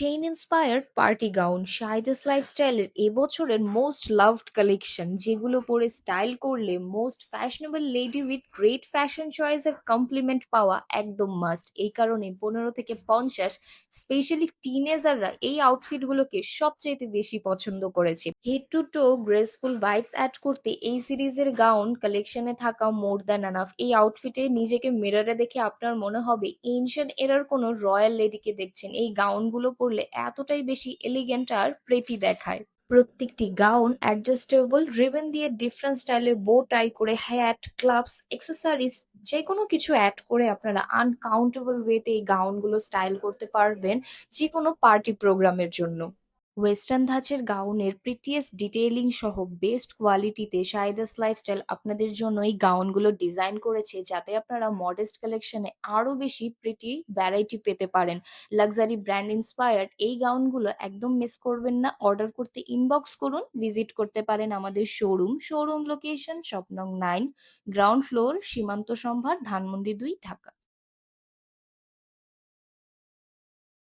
Shein inspired party gown Shahida's লাইফস্টাইলের এবছরের most loved collection যেগুলো পরে স্টাইল করলে most fashionable lady with great fashion চয়েসের compliment পাওয়া একদম মাস্ট এই কারণে পনেরো থেকে পঞ্চাশ স্পেশালি টিনেজাররা এই আউটফিটগুলোকে সবচাইতে বেশি পছন্দ করেছে। Head to toe graceful vibes add করতে এই সিরিজের গাউন কালেকশনে থাকা মোর দ্যান আনাফ এই আউটফিটে নিজেকে মিররে দেখে আপনার মনে হবে এনশিয়েন্ট এরার কোনো রয়্যাল লেডিকে দেখছেন। এই গাউনগুলো পরলে এতটাই বেশি এলিগেন্ট আর প্রেটি দেখায়। প্রত্যেকটি গাউন অ্যাডজাস্টেবল রিবেন দিয়ে ডিফারেন্ট স্টাইলে বো টাই করে হ্যাট ক্লাবস এক্সেসরিজ যে কোনো কিছু অ্যাড করে আপনারা আনকাউন্টেবল ওয়েতে এই গাউনগুলো স্টাইল করতে পারবেন যে কোনো পার্টি প্রোগ্রামের জন্য। ওয়েস্টার্ন ধাঁচের গাউনের প্রিটিয়েস্ট ডিটেইলিং সহ বেস্ট কোয়ালিটিতে শাহিদাস লাইফস্টাইল আপনাদের জন্য এই গাউনগুলো ডিজাইন করেছে যাতে আপনারা মডেস্ট কালেকশনে আরও বেশি প্রিটি ভ্যারাইটি পেতে পারেন। লাক্সারি ব্র্যান্ড ইন্সপায়ার্ড এই গাউনগুলো একদম মিস করবেন না। অর্ডার করতে ইনবক্স করুন ভিজিট করতে পারেন আমাদের showroom showroom location Swapnong nine ground floor Shimanto Shambhar, Dhanmondi দুই, ঢাকা।